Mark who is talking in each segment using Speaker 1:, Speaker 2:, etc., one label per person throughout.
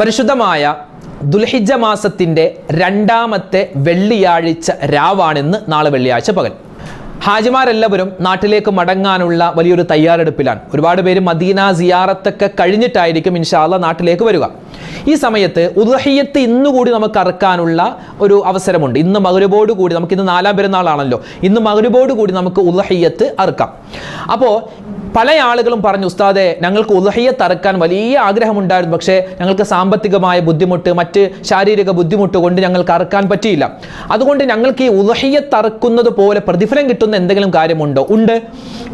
Speaker 1: പരിശുദ്ധമായ ദുൽഹിജ മാസത്തിന്റെ രണ്ടാമത്തെ വെള്ളിയാഴ്ച രാവാണെന്ന് നാളെ വെള്ളിയാഴ്ച പകൽ. ഹാജിമാരെല്ലാവരും നാട്ടിലേക്ക് മടങ്ങാനുള്ള വലിയൊരു തയ്യാറെടുപ്പിലാണ്. ഒരുപാട് പേര് മദീന സിയാറത്തൊക്കെ കഴിഞ്ഞിട്ടായിരിക്കും ഇൻഷാല്ല നാട്ടിലേക്ക് വരിക. ഈ സമയത്ത് ഉദഹയ്യത്ത് ഇന്നുകൂടി നമുക്ക് അറക്കാനുള്ള ഒരു അവസരമുണ്ട്. ഇന്ന് മകരുബോട് കൂടി നമുക്ക് ഇന്ന് നാലാം പെരുന്നാളാണല്ലോ. ഇന്ന് മകരുബോട് കൂടി നമുക്ക് ഉദഹയ്യത്ത് അറുക്കാം. അപ്പോൾ പല ആളുകളും പറഞ്ഞു ഉസ്താദെ ഞങ്ങൾക്ക് ഉദഹയെ തറക്കാൻ വലിയ ആഗ്രഹമുണ്ടായിരുന്നു. പക്ഷേ ഞങ്ങൾക്ക് സാമ്പത്തികമായ ബുദ്ധിമുട്ട് മറ്റ് ശാരീരിക ബുദ്ധിമുട്ട് കൊണ്ട് ഞങ്ങൾക്ക് അറക്കാൻ പറ്റിയില്ല. അതുകൊണ്ട് ഞങ്ങൾക്ക് ഈ ഉദഹയെ തറക്കുന്നത് പോലെ പ്രതിഫലം കിട്ടുന്ന എന്തെങ്കിലും കാര്യമുണ്ടോ? ഉണ്ട്.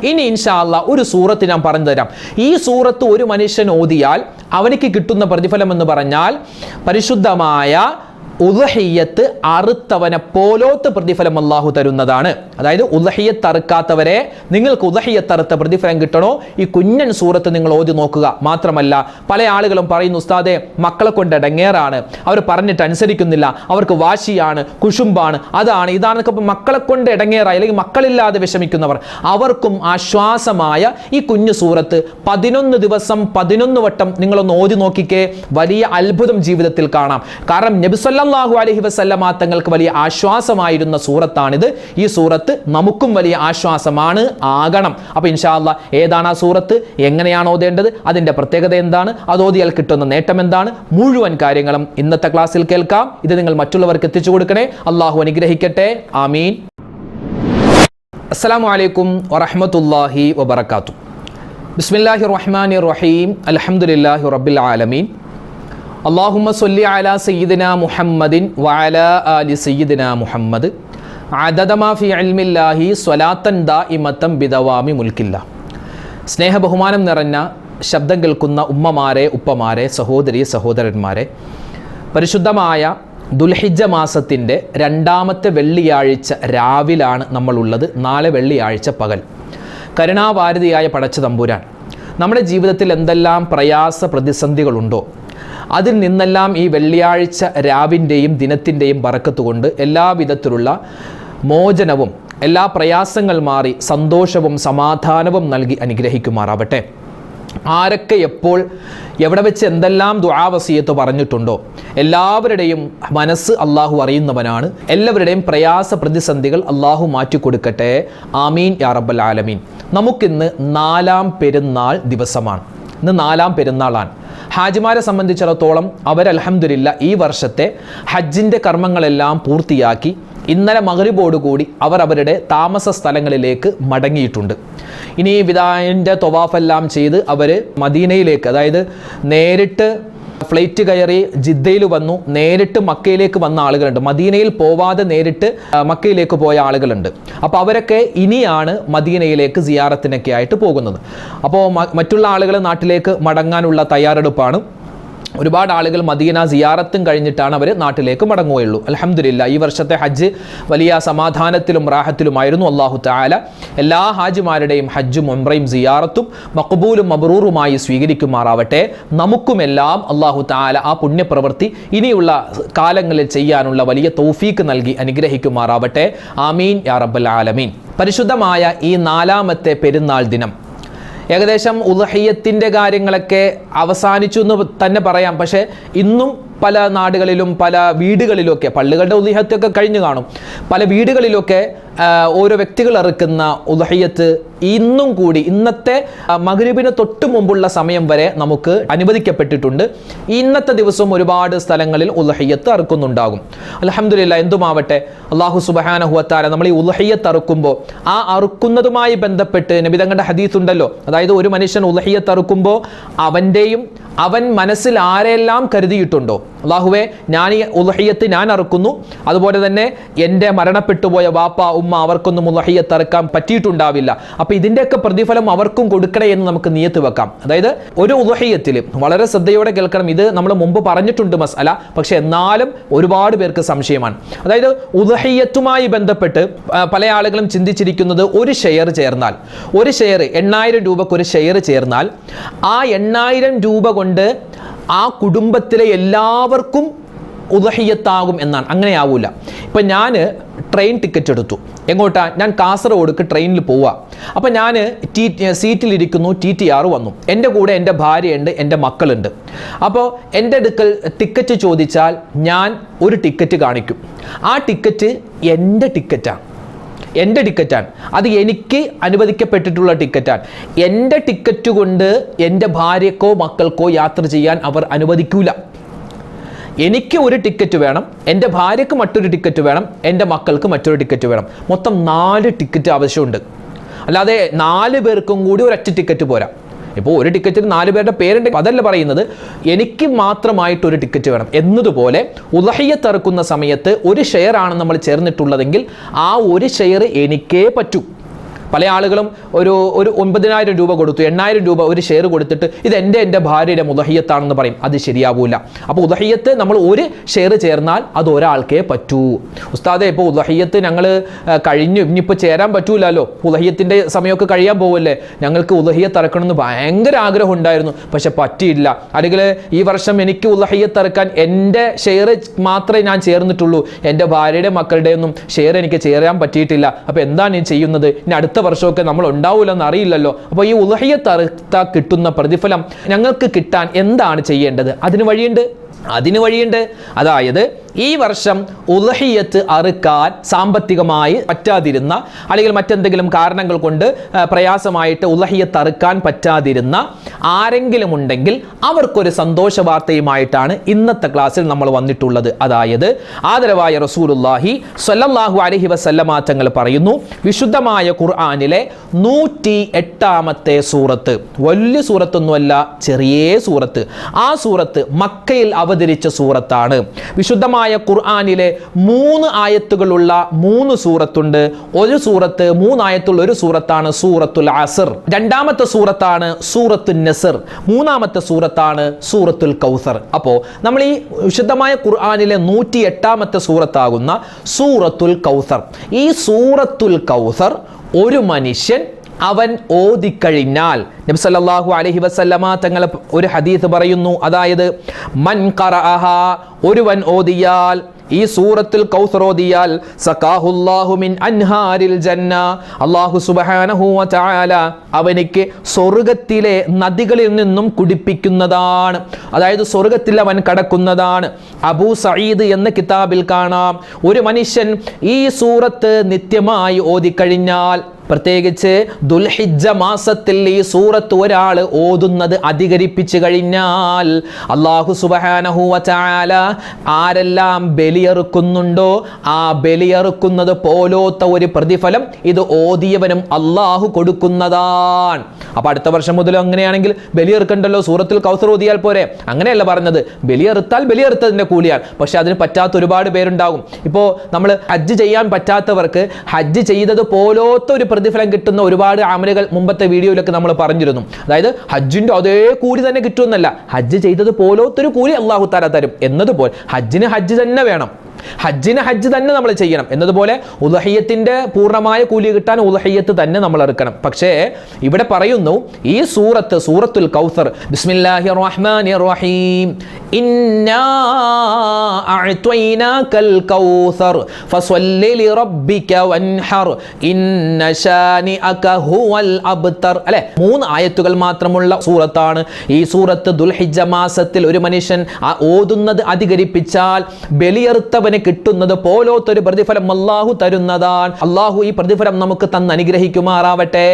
Speaker 1: ഇനി ഇൻഷാല്ല ഒരു സൂറത്ത് ഞാൻ പറഞ്ഞു തരാം. ഈ സൂറത്ത് ഒരു മനുഷ്യൻ ഓതിയാൽ അവനിക്ക് കിട്ടുന്ന പ്രതിഫലം എന്ന് പറഞ്ഞാൽ പരിശുദ്ധമായ ഉദഹിയത്ത് അറുത്തവനെ പോലോത്ത് പ്രതിഫലം അള്ളാഹു തരുന്നതാണ്. അതായത് ഉദഹിയത്ത് അറുക്കാത്തവരെ നിങ്ങൾക്ക് ഉദഹിയത്ത് അറുത്ത പ്രതിഫലം കിട്ടണോ? ഈ കുഞ്ഞൻ സൂറത്ത് നിങ്ങൾ ഓതി നോക്കുക. മാത്രമല്ല പല ആളുകളും പറയുന്നു ഉസ്താദെ മക്കളെ കൊണ്ട് ഇടങ്ങേറാണ്. അവർ പറഞ്ഞിട്ട് അനുസരിക്കുന്നില്ല അവർക്ക് വാശിയാണ് കുശുമ്പാണ്. അതാണ് ഇതാണെന്നൊക്കെ മക്കളെ കൊണ്ട് ഇടങ്ങേറായി. അല്ലെങ്കിൽ മക്കളില്ലാതെ വിഷമിക്കുന്നവർ. അവർക്കും ആശ്വാസമായ ഈ കുഞ്ഞു സൂറത്ത് പതിനൊന്ന് ദിവസം പതിനൊന്ന് വട്ടം നിങ്ങളൊന്ന് ഓതി നോക്കിക്കേ. വലിയ അത്ഭുതം ജീവിതത്തിൽ കാണാം. കാരണം നബിസല്ലാഹു അലഹി വസല്ലമ തങ്ങൾക്ക് വലിയ ആശ്വാസമായിരുന്ന സൂറത്താണിത്. ഈ സൂറത്ത് നമുക്കും വലിയ ആശ്വാസമാണ് ആകണം. അപ്പൊ ഇൻഷാല്ല ഏതാണ് ആ സൂറത്ത്? എങ്ങനെയാണ് ഓതേണ്ടത്? അതിന്റെ പ്രത്യേകത എന്താണ്? അത് ഓതിയാൽ കിട്ടുന്ന നേട്ടം എന്താണ്? മുഴുവൻ കാര്യങ്ങളും ഇന്നത്തെ ക്ലാസ്സിൽ കേൾക്കാം. ഇത് നിങ്ങൾ മറ്റുള്ളവർക്ക് എത്തിച്ചു കൊടുക്കണേ. അള്ളാഹു അനുഗ്രഹിക്കട്ടെ. ആമീൻ. അസ്സാം വലൈക്കും വറഹമത്തല്ലാഹി വബർക്കാത്തു ബിസ്മില്ലാഹി റഹ്മാൻ റഹീം. അലഹമുല്ലാഹി റബ്ബിൽ ആലമീൻ. അള്ളാഹുമ്മ സൊല്ലി അല സയ്യിദിന മുഹമ്മദിൻ വഅല അലി സയ്യിദിന മുഹമ്മദ്. അദദമാ ഫി അൽമില്ലാഹി സ്വലാത്തൻ ദാ ഇമത്തം ബിദവാമി മുൽക്കില്ല. സ്നേഹ ബഹുമാനം നിറഞ്ഞ ശബ്ദം കേൾക്കുന്ന ഉമ്മമാരെ ഉപ്പമാരെ സഹോദരി സഹോദരന്മാരെ പരിശുദ്ധമായ ദുൽഹിജ മാസത്തിന്റെ രണ്ടാമത്തെ വെള്ളിയാഴ്ച രാവിലാണ് നമ്മളുള്ളത്. നാളെ വെള്ളിയാഴ്ച പകൽ. കരുണാവാരതിയായ പടച്ച തമ്പുരാൻ നമ്മുടെ ജീവിതത്തിൽ എന്തെല്ലാം പ്രയാസ പ്രതിസന്ധികളുണ്ടോ? അതിൽ നിന്നെല്ലാം ഈ വെള്ളിയാഴ്ച രാവിന്റെയും ദിനത്തിന്റെയും ബറക്കത്തുകൊണ്ട് എല്ലാവിധത്തിലുള്ള മോചനവും എല്ലാ പ്രയാസങ്ങൾ മാറി സന്തോഷവും സമാധാനവും നൽകി അനുഗ്രഹിക്കുമാറാവട്ടെ. ആരൊക്കെ എപ്പോൾ എവിടെ വെച്ച് എന്തെല്ലാം ദുആവസീയത്ത് പറഞ്ഞിട്ടുണ്ടോ എല്ലാവരുടെയും മനസ്സ് അള്ളാഹു അറിയുന്നവനാണ്. എല്ലാവരുടെയും പ്രയാസ പ്രതിസന്ധികൾ അള്ളാഹു മാറ്റിക്കൊടുക്കട്ടെ. ആമീൻ യാ റബ്ബൽ ആലമീൻ. നമുക്കിന്ന് നാലാം പെരുന്നാൾ ദിവസമാണ്. ഇന്ന് നാലാം പെരുന്നാളാണ്. ഹാജിമാരെ സംബന്ധിച്ചിടത്തോളം അവർ അലഹമില്ല ഈ വർഷത്തെ ഹജ്ജിന്റെ കർമ്മങ്ങളെല്ലാം പൂർത്തിയാക്കി ഇന്നലെ മകരിബോടുകൂടി അവർ അവരുടെ താമസ സ്ഥലങ്ങളിലേക്ക് മടങ്ങിയിട്ടുണ്ട്. ഇനി വിദായന്റെ തൊവാഫെല്ലാം ചെയ്ത് അവർ മദീനയിലേക്ക് അതായത് നേരിട്ട് ഫ്ലൈറ്റ് കയറി ജിദ്ദയിൽ വന്നു. നേരിട്ട് മക്കയിലേക്ക് വന്ന ആളുകളുണ്ട്. മദീനയിൽ പോവാതെ നേരിട്ട് മക്കയിലേക്ക് പോയ ആളുകളുണ്ട്. അപ്പോൾ അവരൊക്കെ ഇനിയാണ് മദീനയിലേക്ക് സിയാറത്തിനൊക്കെ ആയിട്ട് പോകുന്നത്. അപ്പോൾ മറ്റുള്ള ആളുകൾ നാട്ടിലേക്ക് മടങ്ങാനുള്ള തയ്യാറെടുപ്പാണ് ഒരുപാട് ആളുകൾ മദീന സിയാറത്തും കഴിഞ്ഞിട്ടാണ് അവർ നാട്ടിലേക്ക് മടങ്ങുകയുള്ളൂ. അലഹമില്ല ഈ വർഷത്തെ ഹജ്ജ് വലിയ സമാധാനത്തിലും റാഹത്തിലുമായിരുന്നു. അള്ളാഹു താല എല്ലാ ഹാജിമാരുടെയും ഹജ്ജും ഒമ്രയും സിയാറത്തും മക്ബൂലും മബ്രൂറുമായി സ്വീകരിക്കുമാറാവട്ടെ. നമുക്കുമെല്ലാം അള്ളാഹു താല ആ പുണ്യപ്രവൃത്തി ഇനിയുള്ള കാലങ്ങളിൽ ചെയ്യാനുള്ള വലിയ തൗഫീക്ക് നൽകി അനുഗ്രഹിക്കുമാറാവട്ടെ. ആമീൻ യാ റബ്ബൽ ആലമീൻ. പരിശുദ്ധമായ ഈ നാലാമത്തെ പെരുന്നാൾ ദിനം ഏകദേശം ഉദഹയ്യത്തിന്റെ കാര്യങ്ങളൊക്കെ അവസാനിച്ചു എന്ന് തന്നെ പറയാം. പക്ഷേ ഇന്നും പല നാടുകളിലും പല വീടുകളിലൊക്കെ പള്ളികളുടെ ഉദഹത്തൊക്കെ കഴിഞ്ഞു കാണും. പല വീടുകളിലൊക്കെ ഓരോ വ്യക്തികൾ ഇറക്കുന്ന ഉദഹയ്യത്ത് ഇന്നും കൂടി ഇന്നത്തെ ആ, മഗ്രിബിന് തൊട്ട് മുമ്പുള്ള സമയം വരെ നമുക്ക് അനുവദിക്കപ്പെട്ടിട്ടുണ്ട്. ഇന്നത്തെ ദിവസവും ഒരുപാട് സ്ഥലങ്ങളിൽ ഉദഹയ്യത്ത് അറുക്കുന്നുണ്ടാകും. അലഹമില്ല എന്തുമാവട്ടെ അള്ളാഹു സുബഹാനഹുവത്താല നമ്മൾ ഈ ഉദഹയ്യത്ത് അറുക്കുമ്പോൾ ആ അറുക്കുന്നതുമായി ബന്ധപ്പെട്ട് നബിതങ്ങളുടെ ഹദീസ് ഉണ്ടല്ലോ. അതായത് ഒരു മനുഷ്യൻ ഉദഹയ്യത്ത് അറുക്കുമ്പോൾ അവന്റെയും അവൻ മനസ്സിൽ ആരെല്ലാം കരുതിയിട്ടുണ്ടോ? അള്ളാഹുവെ ഞാൻ ഈ ഉദഹയ്യത്ത് ഞാൻ അറുക്കുന്നു. അതുപോലെ തന്നെ എന്റെ മരണപ്പെട്ടുപോയ വാപ്പ ഉമ്മ അവർക്കൊന്നും ഉദഹയ്യത്ത് അറുക്കാൻ പറ്റിയിട്ടുണ്ടാവില്ല. അപ്പോൾ ഇതിന്റെയൊക്കെ പ്രതിഫലം അവർക്കും കൊടുക്കണേ എന്ന് നമുക്ക് നിയത്ത് വെക്കാം. അതായത് ഒരു ഉദഹയ്യത്തിൽ വളരെ ശ്രദ്ധയോടെ കേൾക്കണം. ഇത് നമ്മൾ മുമ്പ് പറഞ്ഞിട്ടുണ്ട് മസ് അല്ല പക്ഷെ എന്നാലും ഒരുപാട് പേർക്ക് സംശയമാണ്. അതായത് ഉദഹയ്യത്തുമായി ബന്ധപ്പെട്ട് പല ആളുകളും ചിന്തിച്ചിരിക്കുന്നത് ഒരു ഷെയർ ചേർന്നാൽ ഒരു ഷെയർ എണ്ണായിരം രൂപക്ക് ഒരു ഷെയർ ചേർന്നാൽ ആ എണ്ണായിരം രൂപ കൊണ്ട് ആ കുടുംബത്തിലെ എല്ലാവർക്കും ഉദഹിയത്താകും എന്നാണ്. അങ്ങനെ ആവൂല ഇപ്പം ഞാൻ ട്രെയിൻ ടിക്കറ്റ് എടുത്തു. എങ്ങോട്ടാ? ഞാൻ കാസർഗോഡ്ക്ക് ട്രെയിനിൽ പോവുക അപ്പം ഞാൻ ടി സീറ്റിലിരിക്കുന്നു ടി ടി ആർ വന്നു. എന്റെ കൂടെ എന്റെ ഭാര്യയുണ്ട് എന്റെ മക്കളുണ്ട്. അപ്പോൾ എന്റെ അടുക്കൽ ടിക്കറ്റ് ചോദിച്ചാൽ ഞാൻ ഒരു ടിക്കറ്റ് കാണിക്കും. ആ ടിക്കറ്റ് എന്റെ ടിക്കറ്റാണ് എന്റെ ടിക്കറ്റാണ്. അത് എനിക്ക് അനുവദിക്കപ്പെട്ടിട്ടുള്ള ടിക്കറ്റാണ്. എന്റെ ടിക്കറ്റ് കൊണ്ട് എന്റെ ഭാര്യക്കോ മക്കൾക്കോ യാത്ര ചെയ്യാൻ അവർ അനുവദിക്കൂല. എനിക്ക് ഒരു ടിക്കറ്റ് വേണം എന്റെ ഭാര്യക്ക് മറ്റൊരു ടിക്കറ്റ് വേണം എന്റെ മക്കൾക്ക് മറ്റൊരു ടിക്കറ്റ് വേണം. മൊത്തം നാല് ടിക്കറ്റ് ആവശ്യമുണ്ട്. അല്ലാതെ നാല് പേർക്കും കൂടി ഒരൊറ്റ ടിക്കറ്റ് പോരാ. ഇപ്പോൾ ഒരു ടിക്കറ്റിന് നാല് പേരുടെ പേരുണ്ട്. അതല്ല പറയുന്നത് എനിക്ക് മാത്രമായിട്ട് ഒരു ടിക്കറ്റ് വേണം. എന്നതുപോലെ ഉദഹയ്യത്തിറക്കുന്ന സമയത്ത് ഒരു ഷെയർ ആണ് നമ്മൾ ചേർന്നിട്ടുള്ളതെങ്കിൽ ആ ഒരു ഷെയർ എനിക്കേ പറ്റൂ. പല ആളുകളും ഒരു ഒരു ഒൻപതിനായിരം രൂപ കൊടുത്തു എണ്ണായിരം രൂപ ഒരു ഷെയർ കൊടുത്തിട്ട് ഇത് എന്റെ എന്റെ ഭാര്യയുടെ മുദഹിയത്താണെന്ന് പറയും. അത് ശരിയാവൂല. അപ്പോൾ ഉദഹിയത്ത് നമ്മൾ ഒരു ഷെയർ ചേർന്നാൽ അത് ഒരാൾക്കേ പറ്റൂ. ഉസ്താദെ ഇപ്പോൾ ഉദഹിയത്ത് ഞങ്ങൾ കഴിഞ്ഞു. ഇനിയിപ്പോൾ ചേരാൻ പറ്റൂലല്ലോ. ഉദഹിയത്തിന്റെ സമയമൊക്കെ കഴിയാൻ പോവല്ലേ? ഞങ്ങൾക്ക് ഉദഹിയത്ത് ഇറക്കണമെന്ന് ഭയങ്കര ആഗ്രഹം ഉണ്ടായിരുന്നു. പക്ഷെ പറ്റിയില്ല. അല്ലെങ്കിൽ ഈ വർഷം എനിക്ക് ഉദഹിയത്ത് ഇറക്കാൻ എന്റെ ഷെയർ മാത്രമേ ഞാൻ ചേർന്നിട്ടുള്ളൂ. എന്റെ ഭാര്യയുടെ മക്കളുടെ ഒന്നും ഷെയർ എനിക്ക് ചേരാൻ പറ്റിയിട്ടില്ല. അപ്പോൾ എന്താണ് ഞാൻ ചെയ്യുന്നത്? ഇനി അടുത്ത വർഷമൊക്കെ നമ്മൾ ഉണ്ടാവില്ലെന്ന് അറിയില്ലല്ലോ. അപ്പോൾ ഈ ഉലഹയ്യ തറുത്ത കിട്ടുന്ന പ്രതിഫലം ഞങ്ങൾക്ക് കിട്ടാൻ എന്താണ് ചെയ്യേണ്ടത്? അതിന് വഴിയുണ്ട്? അതിന് വഴിയുണ്ട്. അതായത് ഈ വർഷം ഉലഹിയത്ത് അറുക്കാൻ സാമ്പത്തികമായി പറ്റാതിരുന്ന അല്ലെങ്കിൽ മറ്റെന്തെങ്കിലും കാരണങ്ങൾ കൊണ്ട് പ്രയാസമായിട്ട് ഉലഹിയത്ത് അറുക്കാൻ പറ്റാതിരുന്ന ആരെങ്കിലും ഉണ്ടെങ്കിൽ അവർക്കൊരു സന്തോഷ വാർത്തയുമായിട്ടാണ് ഇന്നത്തെ ക്ലാസ്സിൽ നമ്മൾ വന്നിട്ടുള്ളത്. അതായത് ആദരവായ റസൂലുല്ലാഹി സ്വല്ലല്ലാഹു അലഹി വസല്ലമ തങ്ങൾ പറയുന്നു വിശുദ്ധമായ ഖുർആാനിലെ നൂറ്റി എട്ടാമത്തെ സൂറത്ത്. വലിയ സൂറത്തൊന്നുമല്ല ചെറിയ സൂറത്ത്. ആ സൂറത്ത് മക്കയിൽ അവതരിച്ച സൂറത്താണ്. വിശുദ്ധമായ ഖുർആാനിലെ മൂന്ന് ആയത്തുകളുള്ള മൂന്ന് സൂറത്തുണ്ട്. ഒരു സൂറത്ത് മൂന്നായത്തുള്ള ഒരു സൂറത്താണ് സൂറത്തുൽ അസർ. രണ്ടാമത്തെ സൂറത്താണ് സൂറത്തുൽ നസർ. മൂന്നാമത്തെ സൂറത്താണ് സൂറത്തുൽ കൗസർ. അപ്പോൾ നമ്മൾ ഈ വിശുദ്ധമായ ഖുർആാനിലെ നൂറ്റി എട്ടാമത്തെ സൂറത്താകുന്ന സൂറത്തുൽ കൗസർ. ഈ സൂറത്തുൽ കൗസർ ഒരു മനുഷ്യൻ അവൻ ഓതിക്കഴിഞ്ഞാൽ നബി സല്ലല്ലാഹു അലൈഹി വസല്ലമ തങ്ങൾ ഒരു ഹദീസ് പറയുന്നു. അതായത് മൻ ഖറഅഹ ഒരുവൻ ഓതിയാൽ ഈ സൂറത്തിൽ കൗസറോദിയാൽ ഓതിയാൽ സഖാഹുല്ലാഹു മിൻ അൻഹാരിൽ ജന്ന അല്ലാഹു സുബ്ഹാനഹു വതആല തആല അവനിക്ക് സ്വർഗത്തിലെ നദികളിൽ നിന്നും കുടിപ്പിക്കുന്നതാണ്. അതായത് സ്വർഗത്തിൽ അവൻ കടക്കുന്നതാണ്. അബൂ സഈദ് എന്ന കിതാബിൽ കാണാം. ഒരു മനുഷ്യൻ ഈ സൂറത്ത് നിത്യമായി ഓതിക്കഴിഞ്ഞാൽ പ്രത്യേകിച്ച് ദുൽഹിജ്ജ മാസത്തിൽ ഈ സൂറത്ത് ഒരാൾ ഓതുന്നത് അധികരിപ്പിച്ചു കഴിഞ്ഞാൽ അള്ളാഹു സുബഹാനഹു വചാല ആരെല്ലാം ബലിയറുക്കുന്നുണ്ടോ ആ ബലിയറുക്കുന്നത് പോലോത്ത ഒരു പ്രതിഫലം ഇത് ഓതിയവനും അള്ളാഹു കൊടുക്കുന്നതാണ്. അപ്പൊ അടുത്ത വർഷം മുതൽ അങ്ങനെയാണെങ്കിൽ ബലിയെറുക്കണ്ടല്ലോ സൂറത്തിൽ കൗസർ ഓതിയാൽ പോരെ. അങ്ങനെയല്ല പറഞ്ഞത് ബലിയെറുത്താൽ ബലിയെറുത്തതിന്റെ കൂലിയാണ്. പക്ഷെ അതിന് പറ്റാത്ത ഒരുപാട് പേരുണ്ടാകും. ഇപ്പോൾ നമ്മൾ ഹജ്ജ് ചെയ്യാൻ പറ്റാത്തവർക്ക് ഹജ്ജ് ചെയ്തത് പോലോത്ത ഒരു പ്രതിഫലം കിട്ടുന്ന ഒരുപാട് അമലുകൾ മുമ്പത്തെ വീഡിയോയിലൊക്കെ നമ്മൾ പറഞ്ഞിരുന്നു. അതായത് ഹജ്ജിന്റെ അതേ കൂലി തന്നെ കിട്ടുമെന്നല്ല. ഹജ്ജ് ചെയ്തത് പോലോത്തൊരു കൂലി അള്ളാഹു താല തരും. എന്നതുപോലെ ഹജ്ജിന് ഹജ്ജ് തന്നെ വേണം. ഹജ്ജിന് ഹജ്ജ് തന്നെ നമ്മൾ ചെയ്യണം. എന്നതുപോലെ ഉദഹയ്യത്തിന്റെ പൂർണമായ കൂലി കിട്ടാൻ ഉദഹയ്യത്ത് തന്നെ നമ്മൾ എടുക്കണം. പക്ഷേ ഇവിടെ പറയുന്നു ഈ സൂറത്ത് സൂറത്തുൽ കൗസർ ബിസ്മില്ലാഹിർ റഹ്മാനിർ റഹീം അല്ലെ? മൂന്ന് ആയത്തുകൾ മാത്രമുള്ള സൂറത്താണ്. ഈ സൂറത്ത് ദുൽഹിജ മാസത്തിൽ ഒരു മനുഷ്യൻ ഓതുന്നത് അധികരിപ്പിച്ചാൽ ബലിയറുത്തവന് കിട്ടുന്നത് പോലോത്തൊരു പ്രതിഫലം അള്ളാഹു തരുന്നതാണ്. അള്ളാഹു ഈ പ്രതിഫലം നമുക്ക് തന്ന് അനുഗ്രഹിക്കുമാറാവട്ടെ.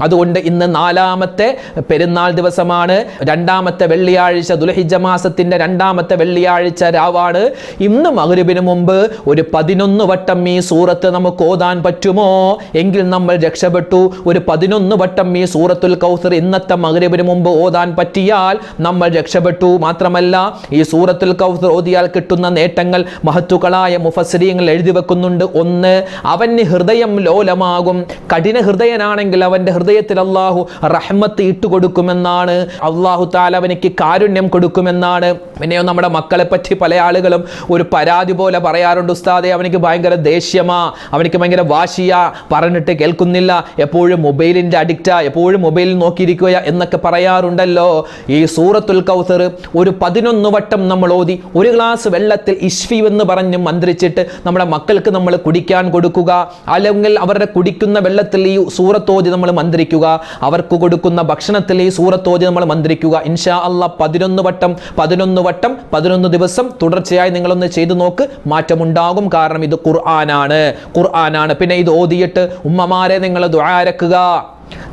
Speaker 1: അതുകൊണ്ട് ഇന്ന് നാലാമത്തെ പെരുന്നാൾ ദിവസമാണ്. രണ്ടാമത്തെ വെള്ളിയാഴ്ച ദുലഹിജ മാസത്തിന്റെ രണ്ടാമത്തെ വെള്ളിയാഴ്ച രാവാണ്. ഇന്ന് മകരുവിന് മുമ്പ് ഒരു പതിനൊന്ന് വട്ടം ഈ സൂറത്ത് നമുക്ക് ഓതാൻ പറ്റുമോ? എങ്കിൽ നമ്മൾ രക്ഷപ്പെട്ടു. ഒരു പതിനൊന്ന് വട്ടം ഈ സൂറത്തുൽ കൗസർ ഇന്നത്തെ മകരുവിന് മുമ്പ് ഓതാൻ പറ്റിയാൽ നമ്മൾ രക്ഷപ്പെട്ടു. മാത്രമല്ല ഈ സൂറത്തുൽ കൗസർ ഓതിയാൽ കിട്ടുന്ന നേട്ടങ്ങൾ മഹത്വ മഹാനുകളായ മുഫസരിയങ്ങൾ എഴുതി വെക്കുന്നുണ്ട്. ഒന്ന് അവന് ഹൃദയം ലോലമാകും. കഠിന ഹൃദയനാണെങ്കിൽ അവന്റെ ഹൃദയത്തിൽ അള്ളാഹു റഹ്മത്ത് ഇട്ടുകൊടുക്കുമെന്നാണ്. അള്ളാഹു താല അവനിക്ക് കാരുണ്യം കൊടുക്കുമെന്നാണ്. പിന്നെയോ നമ്മുടെ മക്കളെ പറ്റി പല ആളുകളും ഒരു പരാതി പോലെ പറയാറുണ്ട്. ഉസ്താദെ അവനിക്ക് ഭയങ്കര ദേഷ്യമാ. അവനിക്ക് ഭയങ്കര വാശിയാ. പറഞ്ഞിട്ട് കേൾക്കുന്നില്ല. എപ്പോഴും മൊബൈലിന്റെ അഡിക്റ്റാ. എപ്പോഴും മൊബൈലിൽ നോക്കിയിരിക്കുക എന്നൊക്കെ പറയാറുണ്ടല്ലോ. ഈ സൂറത്തുൽ കൗസർ ഒരു പതിനൊന്ന് വട്ടം നമ്മൾ ഓതി. ഒരു ഗ്ലാസ് വെള്ളത്തിൽ ഇഷ്ഫി എന്ന് പറഞ്ഞ് മന്ത്രിച്ചിട്ട് നമ്മുടെ മക്കൾക്ക് നമ്മൾ കുടിക്കാൻ കൊടുക്കുക. അല്ലെങ്കിൽ അവരുടെ കുടിക്കുന്ന വെള്ളത്തിൽ ഈ സൂറത്തോതി നമ്മൾ മന്ത്രിക്കുക. അവർക്ക് കൊടുക്കുന്ന ഭക്ഷണത്തിൽ ഈ സൂറത്തോതി നമ്മൾ മന്ത്രിക്കുക. ഇൻഷാ അല്ല പതിനൊന്ന് വട്ടം പതിനൊന്ന് വട്ടം പതിനൊന്ന് ദിവസം തുടർച്ചയായി നിങ്ങളൊന്ന് ചെയ്തു നോക്ക്. മാറ്റമുണ്ടാകും. കാരണം ഇത് ഖുർആനാണ്. ഖുർആനാണ്. പിന്നെ ഇത് ഓതിയിട്ട് ഉമ്മമാരെ നിങ്ങൾ ദ്വാരക്കുക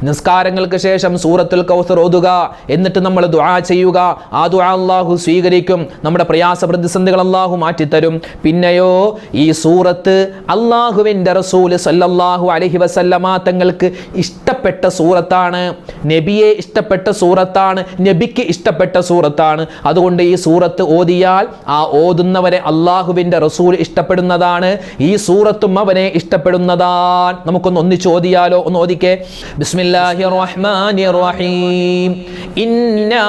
Speaker 1: നിസ്കാരങ്ങൾക്ക് ശേഷം സൂറത്തുൽ കൗസർ ഓതുക. എന്നിട്ട് നമ്മൾ ദുആ ചെയ്യുക. ആ ദുആ അള്ളാഹു സ്വീകരിക്കും. നമ്മുടെ പ്രയാസ പ്രതിസന്ധികൾ അള്ളാഹു മാറ്റിത്തരും. പിന്നെയോ ഈ സൂറത്ത് അള്ളാഹുവിന്റെ റസൂൽ സല്ലല്ലാഹു അലഹി വസല്ലമ തങ്ങൾക്ക് ഇഷ്ടപ്പെട്ട സൂറത്താണ്. നബിയെ ഇഷ്ടപ്പെട്ട സൂറത്താണ്. നബിക്ക് ഇഷ്ടപ്പെട്ട സൂറത്താണ്. അതുകൊണ്ട് ഈ സൂറത്ത് ഓതിയാൽ ആ ഓതുന്നവരെ അള്ളാഹുവിന്റെ റസൂൽ ഇഷ്ടപ്പെടുന്നതാണ്. ഈ സൂറത്തും അവനെ ഇഷ്ടപ്പെടുന്നതാണ്. നമുക്കൊന്ന് ഒന്നിച്ച് ഓതിയാലോ? ഒന്ന് ഓദിക്കേ الله الرحمن റഹീം ഇന്നാ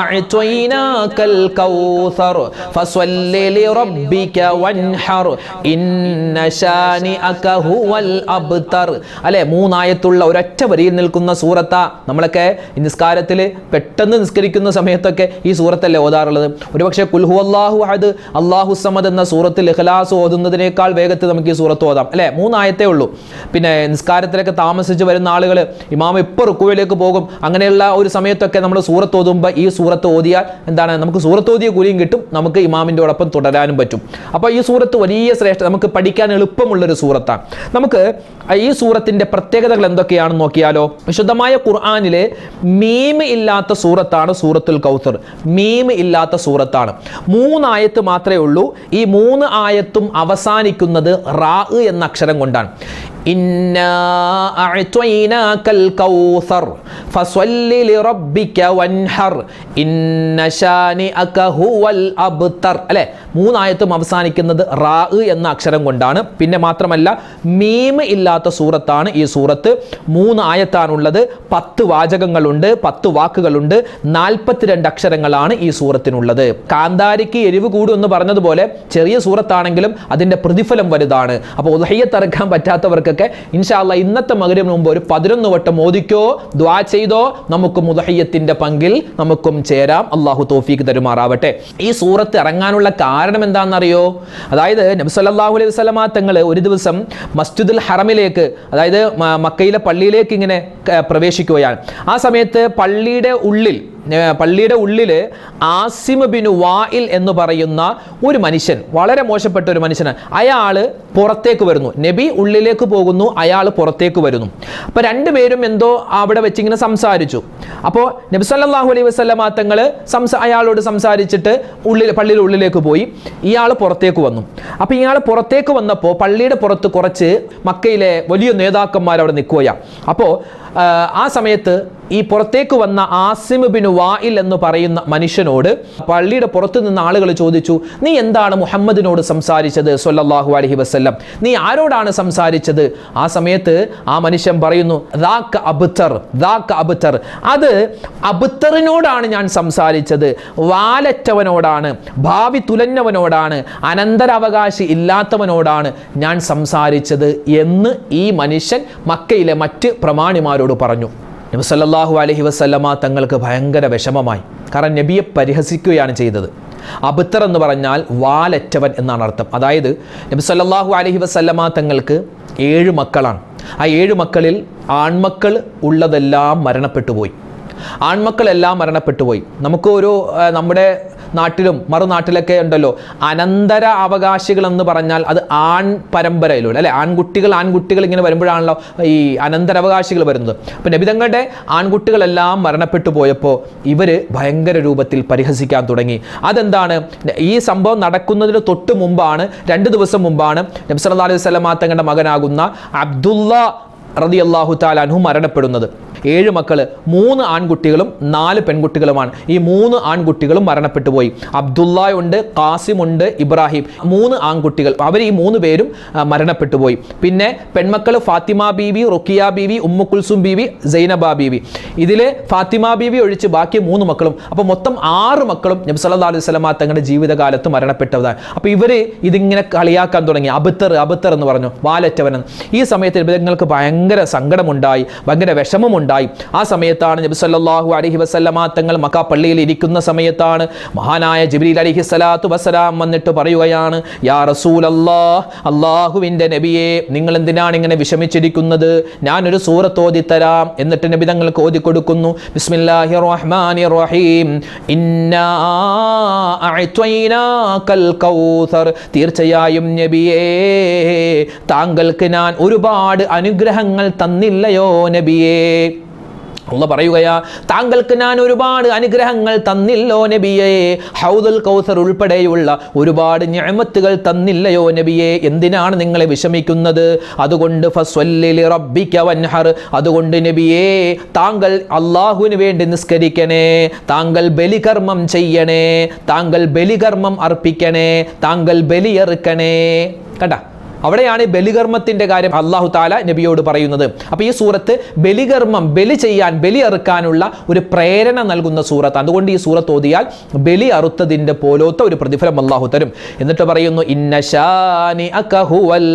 Speaker 1: أعطيناك കൗസർ فصل لربك വൻഹർ. ഇന്ന شانئك ഹുവൽ അബ്തർ. അല്ലെ മൂന്നായത്തുള്ള ഒരൊറ്റ വരിയിൽ നിൽക്കുന്ന സൂറത്ത നമ്മളൊക്കെ നിസ്കാരത്തിൽ പെട്ടെന്ന് നിസ്കരിക്കുന്ന സമയത്തൊക്കെ ഈ സൂറത്തല്ലേ ഓതാറുള്ളത്. ഒരുപക്ഷെ കുൽഹു അള്ളാഹു അഹദ് അള്ളാഹു സമദ് എന്ന സൂറത്തിൽ ഇഖ്ലാസ് ഓതുന്നതിനേക്കാൾ വേഗത്തിൽ നമുക്ക് ഈ സൂറത്ത് ഓതാം. അല്ലെ മൂന്നായത്തേ ഉള്ളൂ. പിന്നെ നിസ്കാരത്തിലൊക്കെ താമസിച്ച് വരുന്ന ആളുകൾ ഇമാമ ഇപ്പോൾ റുക്കുവിലേക്ക് പോകും? അങ്ങനെയുള്ള ഒരു സമയത്തൊക്കെ നമ്മൾ സൂറത്ത് ഓതുമ്പോൾ ഈ സൂറത്ത് ഓതിയാൽ എന്താണ്? നമുക്ക് സൂറത്ത് ഓതിയ കൂലിയും കിട്ടും. നമുക്ക് ഇമാമിന്റെയോടൊപ്പം തുടരാനും പറ്റും. അപ്പോൾ ഈ സൂറത്ത് വലിയ ശ്രേഷ്ഠ നമുക്ക് പഠിക്കാൻ എളുപ്പമുള്ളൊരു സൂറത്താണ്. നമുക്ക് ഈ സൂറത്തിന്റെ പ്രത്യേകതകൾ എന്തൊക്കെയാണെന്ന് നോക്കിയാലോ? വിശുദ്ധമായ ഖുർആാനിലെ മീം ഇല്ലാത്ത സൂറത്താണ് സൂറത്തുൽ കൗസർ. മീം ഇല്ലാത്ത സൂറത്താണ്. മൂന്നായത്ത് മാത്രമേ ഉള്ളൂ. ഈ മൂന്ന് ആയത്തും അവസാനിക്കുന്നത് റാ എന്ന അക്ഷരം കൊണ്ടാണ്. അല്ലേ? മൂന്നായത്തും അവസാനിക്കുന്നത് റാ എന്ന അക്ഷരം കൊണ്ടാണ്. പിന്നെ മാത്രമല്ല മീം ഇല്ലാത്ത സൂറത്താണ് ഈ സൂറത്ത്. മൂന്ന് ആയത്താണുള്ളത് പത്ത് വാചകങ്ങളുണ്ട് പത്ത് വാക്കുകളുണ്ട്. നാൽപ്പത്തിരണ്ട് അക്ഷരങ്ങളാണ് ഈ സൂറത്തിനുള്ളത്. കാന്താരിക്ക് എരിവ് കൂടും എന്ന് പറഞ്ഞതുപോലെ ചെറിയ സൂറത്താണെങ്കിലും അതിന്റെ പ്രതിഫലം വലുതാണ്. അപ്പോൾ ഉദഹയ്യത്തിറക്കാൻ പറ്റാത്തവർക്കൊക്കെ ഇൻഷാല്ല ഇന്നത്തെ മകരം മുമ്പ് ഒരു പതിനൊന്ന് വട്ടം ഓദിക്കോ ദ്വാ ചെയ്തോ നമുക്ക് മുദഹയ്യത്തിന്റെ പങ്കിൽ നമുക്കും ചേരാം. അള്ളാഹു തോഫീക്ക് തരുമാറാവട്ടെ. ഈ സൂറത്ത് ഇറങ്ങാനുള്ള കാരണം എന്താണെന്നറിയോ? അതായത് നബ്സല്ലാഹു അലൈഹി വസ്ലമ തങ്ങൾ ഒരു ദിവസം മസ്ജിദുൽ ഹറമിലേക്ക് അതായത് മക്കയിലെ പള്ളിയിലേക്ക് ഇങ്ങനെ പ്രവേശിക്കുകയാണ്. ആ സമയത്ത് പള്ളിയുടെ ഉള്ളിൽ പള്ളിയുടെ ഉള്ളിൽ ആസിമ ബിനു വായിൽ എന്ന് പറയുന്ന ഒരു മനുഷ്യൻ വളരെ മോശപ്പെട്ട ഒരു മനുഷ്യനാണ് അയാൾ പുറത്തേക്ക് വരുന്നു. നബി ഉള്ളിലേക്ക് പോകുന്നു അയാൾ പുറത്തേക്ക് വരുന്നു. അപ്പോൾ രണ്ടുപേരും എന്തോ അവിടെ വെച്ചിങ്ങനെ സംസാരിച്ചു. അപ്പോൾ നബി സല്ലാഹു അലൈഹി വസല്ലമ തങ്ങൾ സംസാ അയാളോട് സംസാരിച്ചിട്ട് ഉള്ളിൽ പള്ളിയുടെ ഉള്ളിലേക്ക് പോയി. ഇയാൾ പുറത്തേക്ക് വന്നു. അപ്പോൾ ഇയാൾ പുറത്തേക്ക് വന്നപ്പോൾ പള്ളിയുടെ പുറത്ത് കുറച്ച് മക്കയിലെ വലിയ നേതാക്കന്മാർ അവിടെ നിൽക്കുകയാണ് അപ്പോൾ ആ സമയത്ത് ഈ പുറത്തേക്ക് വന്ന ആസിം ബിൻ വായിൽ എന്ന് പറയുന്ന മനുഷ്യനോട് പള്ളിയുടെ പുറത്ത് നിന്ന് ആളുകൾ ചോദിച്ചു നീ എന്താണ് മുഹമ്മദിനോട് സംസാരിച്ചത്? സൊല്ലാഹു അലഹി വസല്ലം. നീ ആരോടാണ് സംസാരിച്ചത്? ആ സമയത്ത് ആ മനുഷ്യൻ പറയുന്നു "ദാക്ക അബുത്തർ ദാക്ക അബുത്തർ അത് അബുത്തറിനോടാണ് ഞാൻ സംസാരിച്ചത് വാലറ്റവനോടാണ് ഭാവി തുലഞ്ഞവനോടാണ് അനന്തരാവകാശി ഇല്ലാത്തവനോടാണ് ഞാൻ സംസാരിച്ചത് എന്ന് ഈ മനുഷ്യൻ മക്കയിലെ മറ്റ് പ്രമാണിമാരോട് പറഞ്ഞു. നബി സല്ലല്ലാഹു അലൈഹി വസല്ലമ തങ്ങൾക്ക് ഭയങ്കര വിഷമമായി. കാരണം നബിയെ പരിഹസിക്കുകയാണ് ചെയ്തത്. അബിത്തർ എന്ന് പറഞ്ഞാൽ വാലറ്റവൻ എന്നാണ് അർത്ഥം. അതായത് നബി സല്ലല്ലാഹു അലൈഹി വസല്ലമ തങ്ങൾക്ക് ഏഴ് മക്കളാണ്. ആ ഏഴ് മക്കളിൽ ആൺമക്കൾ ഉള്ളതെല്ലാം മരണപ്പെട്ടുപോയി. ആൺമക്കളെല്ലാം മരണപ്പെട്ടുപോയി. നമുക്ക് ഒരു നമ്മുടെ നാട്ടിലും മറുനാട്ടിലൊക്കെ ഉണ്ടല്ലോ. അനന്തര അവകാശികൾ എന്ന് പറഞ്ഞാൽ അത് ആൺ പരമ്പരയിലൂടെ അല്ലെ? ആൺകുട്ടികൾ ആൺകുട്ടികൾ ഇങ്ങനെ വരുമ്പോഴാണല്ലോ ഈ അനന്തരാവകാശികൾ വരുന്നത്. അപ്പം നബിതങ്ങളുടെ ആൺകുട്ടികളെല്ലാം മരണപ്പെട്ടു പോയപ്പോൾ ഇവർ ഭയങ്കര രൂപത്തിൽ പരിഹസിക്കാൻ തുടങ്ങി. അതെന്താണ്? ഈ സംഭവം നടക്കുന്നതിന് തൊട്ട് മുമ്പാണ് രണ്ട് ദിവസം മുമ്പാണ് നബി സല്ലല്ലാഹു അലൈഹി സ്വലമാ തങ്ങളുടെ മകനാകുന്ന അബ്ദുള്ള റതി അള്ളാഹു താലാൻഹു മരണപ്പെടുന്നത്. ഏഴ് മക്കൾ മൂന്ന് ആൺകുട്ടികളും നാല് പെൺകുട്ടികളുമാണ്. ഈ മൂന്ന് ആൺകുട്ടികളും മരണപ്പെട്ടു പോയി. അബ്ദുള്ള ഉണ്ട് കാസിം ഉണ്ട് ഇബ്രാഹിം. മൂന്ന് ആൺകുട്ടികൾ. അവർ ഈ മൂന്ന് പേരും മരണപ്പെട്ടു പോയി. പിന്നെ പെൺമക്കൾ ഫാത്തിമ ബീവി റുക്കിയ ബീവി ഉമ്മുക്കുൽസും ബീവി സൈനബ ബീവി. ഇതിൽ ഫാത്തിമ ബീവി ഒഴിച്ച് ബാക്കി മൂന്ന് മക്കളും. അപ്പോൾ മൊത്തം ആറ് മക്കളും നബി സല്ലല്ലാഹു അലൈഹി വസല്ലമ തങ്ങളുടെ ജീവിതകാലത്ത് മരണപ്പെട്ടതാണ് അപ്പോൾ ഇവർ ഇതിങ്ങനെ കളിയാക്കാൻ തുടങ്ങി. അബത്തർ അബത്തർ എന്ന് പറഞ്ഞു. വാലറ്റവനെന്ന്. ഈ സമയത്ത് നബിതങ്ങൾക്ക് ഭയങ്കര സങ്കടമുണ്ടായി ഭയങ്കര വിഷമമുണ്ടായി. ആ സമയത്താണ് നബി സല്ലല്ലാഹു അലൈഹി വസല്ലമ തങ്ങൾ മക്ക പള്ളിയിൽ ഇരിക്കുന്ന സമയത്താണ് മഹാനായ ജിബ്രീൽ അലൈഹി സ്വലാത്തു വസ്സലാം വന്നിട്ട് പറയുകയാണ് യാ റസൂലല്ലാഹ് അള്ളാഹുവിന്റെ നബിയെ നിങ്ങൾ എന്തിനാണ് ഇങ്ങനെ വിഷമിച്ചിരിക്കുന്നത്? ഞാനൊരു സൂറത്ത് ഓതി തരാം. എന്നിട്ട് നബി തങ്ങൾക്ക് ഓതി കൊടുക്കുന്നു ബിസ്മില്ലാഹി റഹ്മാനി റഹീം കൗസർ. തീർച്ചയായും നബിയേ താങ്കൾക്ക് ഞാൻ ഒരുപാട് അനുഗ്രഹങ്ങൾ തന്നില്ലയോ നബിയേ? അള്ള പറയുകയാ താങ്കൾക്ക് ഞാൻ ഒരുപാട് അനുഗ്രഹങ്ങൾ തന്നില്ലോ നബിയേ? ഹൗദുൽ കൗസർ ഉൾപ്പെടെയുള്ള ഒരുപാട് ഞാമത്തുകൾ തന്നില്ലയോ നബിയെ? എന്തിനാണ് നിങ്ങളെ വിഷമിക്കുന്നത്? അതുകൊണ്ട് വൻഹർ. അതുകൊണ്ട് നബിയെ താങ്കൾ അള്ളാഹുവിന് വേണ്ടി നിസ്കരിക്കണേ താങ്കൾ ബലികർമ്മം ചെയ്യണേ താങ്കൾ ബലികർമ്മം അർപ്പിക്കണേ താങ്കൾ ബലിയെറുക്കണേ. കണ്ട? അവിടെയാണ് ബലികർമ്മത്തിന്റെ കാര്യം അള്ളാഹു താല നബിയോട് പറയുന്നത്. അപ്പോൾ ഈ സൂറത്ത് ബലികർമ്മം ബലി ചെയ്യാൻ ബലി അറുക്കാനുള്ള ഒരു പ്രേരണ നൽകുന്ന സൂറത്ത്. അതുകൊണ്ട് ഈ സൂറത്ത് ഓതിയാൽ ബലി അറുത്തതിന്റെ പോലത്തെ ഒരു പ്രതിഫലം അള്ളാഹു തരും. എന്നിട്ട് പറയുന്നു ഇന്നശാനി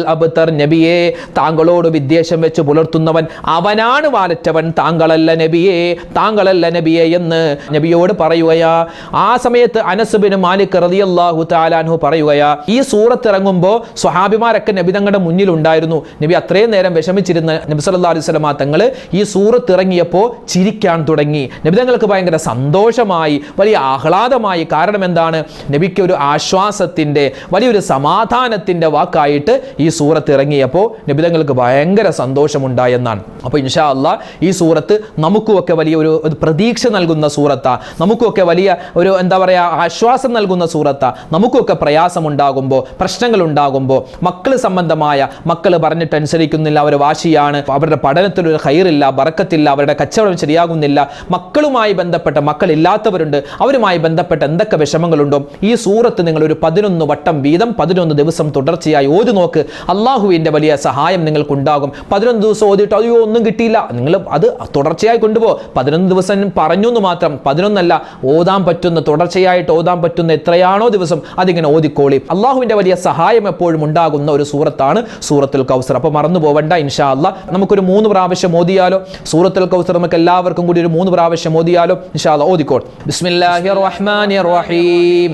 Speaker 1: അബ്തർ നബിയെ. താങ്കളോട് വിദ്വേഷം വെച്ച് പുലർത്തുന്നവൻ അവനാണ് വാലറ്റവൻ. താങ്കളല്ല നബിയെ താങ്കളല്ല നബിയെ എന്ന് നബിയോട് പറയുകയാ. ആ സമയത്ത് അനസുബിന് മാലിക് റളിയല്ലാഹു താലാൻഹു പറയുകയാ. ഈ സൂറത്ത് ഇറങ്ങുമ്പോൾ സ്വഹാബിമാരൊക്കെ നബി തങ്ങളുടെ മുന്നിൽ ഉണ്ടായിരുന്നു നബി അത്രയും നേരം വിഷമിച്ചിരുന്ന നബി സല്ലല്ലാഹു അലൈഹി വസല്ലമ തങ്ങൾ ഈ സൂറത്ത് ഇറങ്ങിയപ്പോൾ ചിരിക്കാൻ തുടങ്ങി. നബി തങ്ങൾക്ക് ഭയങ്കര സന്തോഷമായി വലിയ ആഹ്ലാദമായി. കാരണം എന്താണ്? നബിക്ക് ഒരു ആശ്വാസത്തിന്റെ വലിയൊരു സമാധാനത്തിന്റെ വാക്കായിട്ട് ഈ സൂറത്ത് ഇറങ്ങിയപ്പോൾ നബി തങ്ങൾക്ക് ഭയങ്കര സന്തോഷമുണ്ടായെന്നാണ്. അപ്പോൾ ഇൻഷാ അല്ല ഈ സൂറത്ത് നമുക്കുമൊക്കെ വലിയ ഒരു പ്രതീക്ഷ നൽകുന്ന സൂറത്താണ് നമുക്കൊക്കെ വലിയ ഒരു എന്താ പറയുക ആശ്വാസം നൽകുന്ന സൂറത്താണ് നമുക്കൊക്കെ പ്രയാസമുണ്ടാകുമ്പോൾ പ്രശ്നങ്ങൾ ഉണ്ടാകുമ്പോൾ മക്കൾ സംബന്ധമായ മക്കൾ പറഞ്ഞിട്ട് അനുസരിക്കുന്നില്ല അവർ വാശിയാണ് അവരുടെ പഠനത്തിൽ ഒരു ഹൈറില്ല ബറക്കത്തില്ല അവരുടെ കച്ചവടം ശരിയാകുന്നില്ല. മക്കളുമായി ബന്ധപ്പെട്ട മക്കളില്ലാത്തവരുണ്ട് അവരുമായി ബന്ധപ്പെട്ട എന്തൊക്കെ വിഷമങ്ങളുണ്ടോ ഈ സൂറത്ത് നിങ്ങൾ ഒരു പതിനൊന്ന് വട്ടം വീതം പതിനൊന്ന് ദിവസം തുടർച്ചയായി ഓതി നോക്ക്. അള്ളാഹുവിന്റെ വലിയ സഹായം നിങ്ങൾക്കുണ്ടാകും. പതിനൊന്ന് ദിവസം ഓതിയിട്ട് അയ്യോ ഒന്നും കിട്ടിയില്ല. നിങ്ങൾ അത് തുടർച്ചയായി കൊണ്ടുപോകും പതിനൊന്ന് ദിവസം പറഞ്ഞു എന്ന് മാത്രം പതിനൊന്നല്ല ഓതാൻ പറ്റുന്ന തുടർച്ചയായിട്ട് ഓതാൻ പറ്റുന്ന എത്രയാണോ ദിവസം അതിങ്ങനെ ഓതിക്കോളി. അള്ളാഹുവിന്റെ വലിയ സഹായം എപ്പോഴും ഉണ്ടാകുന്ന ഒരു സൂറത്താണ് സൂറത്തുൽ കൗസർ. അപ്പോൾ മറന്നു പോവണ്ട ഇൻഷാ അല്ല. നമുക്കൊരു മൂന്ന് പ്രാവശ്യം ഓതിയാലോ? സൂറത്തുൽ കൗസർ നമുക്ക് എല്ലാവർക്കും കൂടി ഒരു മൂന്ന് പ്രാവശ്യം ഓതിയാലോ? ഇൻഷാ അല്ല ഓതിക്കോൾ ബിസ്മില്ലാഹിർ റഹ്മാനിർ റഹീം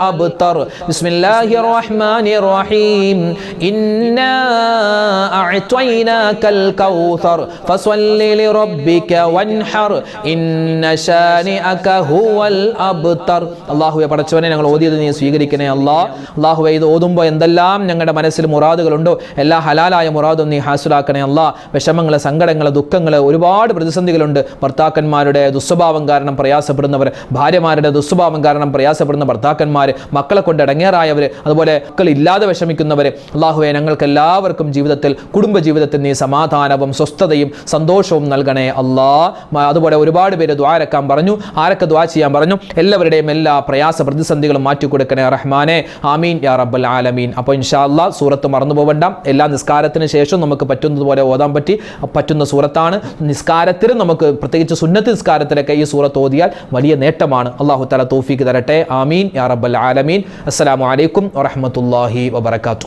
Speaker 1: അബ്തർ റഹീം ഇന്ന അബ്തർ അല്ലാഹുവേ പടച്ചവനെ ഞങ്ങൾ ഓതിയത് നീ സ്വീകരിക്കണേ അല്ലാ. അല്ലാഹുവേ ഇത് ഓതുമ്പോൾ എന്തെല്ലാം ഞങ്ങളുടെ മനസ്സിൽ മുറാദുകളുണ്ടോ? എല്ലാ ഹലാലായ മുറാദും നീ ഹാസുലാക്കണേ അല്ലാ. വിഷമങ്ങൾ സങ്കടങ്ങൾ ദുഃഖങ്ങൾ ഒരുപാട് പ്രതിസന്ധികളുണ്ട്. ഭർത്താക്കന്മാരുടെ ദുസ്വഭാവം കാരണം പ്രയാസപ്പെടുന്നവർ ഭാര്യമാരുടെ ദുസ്വഭാവം കാരണം പ്രയാസപ്പെടുന്ന ഭർത്താക്കന്മാർ മക്കളെ കൊണ്ട് ഇടങ്ങേറായവർ അതുപോലെ മക്കളില്ലാതെ വിഷമിക്കുന്നവർ അള്ളാഹുവെ ഞങ്ങൾക്ക് എല്ലാവർക്കും ജീവിതത്തിൽ കുടുംബ ജീവിതത്തിൽ നീ സമാധാനവും സ്വസ്ഥതയും സന്തോഷവും നൽകണേ മ- അതുപോലെ ഒരുപാട് പേര് ദ്വാരക്കാൻ പറഞ്ഞു ആരൊക്കെ ദ്വാ ചെയ്യാൻ പറഞ്ഞു എല്ലാവരുടെയും എല്ലാ പ്രയാസ പ്രതിസന്ധികളും മാറ്റിക്കൊടുക്കണേ റഹ്മാനെ. ആമീൻ യാ റബ്ബൽ ആലമീൻ. അപ്പോൾ ഇൻഷാ സൂറത്ത് മറന്നു പോവണ്ട. എല്ലാ നിസ്കാരത്തിന് ശേഷം നമുക്ക് പറ്റുന്നതുപോലെ ഓതാൻ പറ്റി പറ്റുന്ന സൂറത്താണ്. നിസ്കാരത്തിലും നമുക്ക് പ്രത്യേകിച്ച് സുന്നത്ത് നിസ്കാരത്തിലൊക്കെ ഈ സൂറത്ത് ഓതിയാൽ വലിയ നേട്ടമാണ്. അള്ളാഹു തല തോഫിക്ക് തരട്ടെ. ആമീൻ. യാ റബ്ബൽ ആലമീൻ. അസ്സലാമു അലൈക്കും വറഹ്മത്തുള്ളാഹി വബറകാതുഹു.